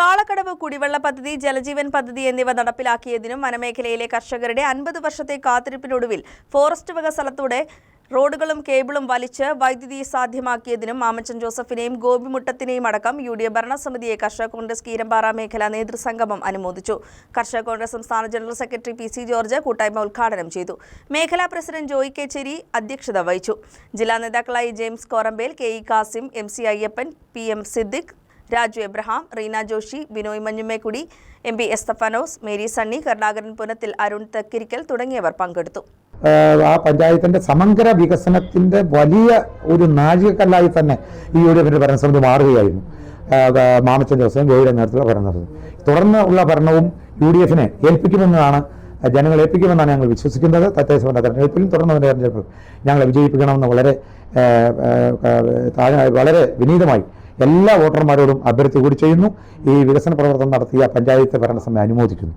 കാളക്കടവ് കുടിവെള്ള പദ്ധതി ജലജീവൻ പദ്ധതി എന്നിവ നടപ്പിലാക്കിയതിനും വനമേഖലയിലെ കർഷകരുടെ അൻപത് വർഷത്തെ കാത്തിരിപ്പിനൊടുവിൽ ഫോറസ്റ്റ് വക സ്ഥലത്തൂടെ റോഡുകളും കേബിളും വലിച്ച് വൈദ്യുതി സാധ്യമാക്കിയതിനും മാമച്ചൻ ജോസഫിനെയും ഗോപിമുട്ടത്തിനെയും അടക്കം യു ഡി എഫ് ഭരണസമിതിയെ കർഷക കോൺഗ്രസ് കീരമ്പാറ മേഖലാ നേതൃസംഗമം അനുമോദിച്ചു. കർഷക കോൺഗ്രസ് സംസ്ഥാന general secretary P C George കൂട്ടായ്മ ഉദ്ഘാടനം ചെയ്തു. മേഖലാ പ്രസിഡന്റ് ജോയി കേച്ചേരി അധ്യക്ഷത വഹിച്ചു. ജില്ലാ നേതാക്കളായി James Korampel K E Kasim M C Ayyappan P M Siddique Raju Abraham Reena Joshy Binoy Manjumekkudy M P Esthappanos Mary Sunny Karunakaran Punathil Arun Thakkirickal തുടങ്ങിയവർ പങ്കെടുത്തു. ആ പഞ്ചായത്തിന്റെ സമഗ്ര വികസനത്തിന്റെ വലിയ ഒരു നാഴികക്കല്ലായി തന്നെ ഈ യു ഡി എഫിന്റെ ഭരണസമിതി മാറുകയായിരുന്നു. മാമച്ചൻ ജോസഫും ഗോയുടെ നേതൃത്വത്തിലുള്ള ഭരണസമിതി. തുടർന്ന് ഉള്ള ഭരണവും യു ഡി എഫിനെ ഏൽപ്പിക്കുമെന്നാണ് ജനങ്ങൾ ഏൽപ്പിക്കുമെന്നാണ് ഞങ്ങൾ വിശ്വസിക്കുന്നത്. തദ്ദേശ ഭരണ തെരഞ്ഞെടുപ്പിലും തുടർന്നതിന്റെ തെരഞ്ഞെടുപ്പിലും ഞങ്ങളെ വിജയിപ്പിക്കണമെന്ന് വളരെ വളരെ വിനീതമായി എല്ലാ വോട്ടർമാരോടും അഭ്യർത്ഥി കൂടി ചെയ്യുന്നു. ഈ വികസന പ്രവർത്തനം നടത്തിയ പഞ്ചായത്ത് ഭരണസമിതി അനുമോദിക്കുന്നു.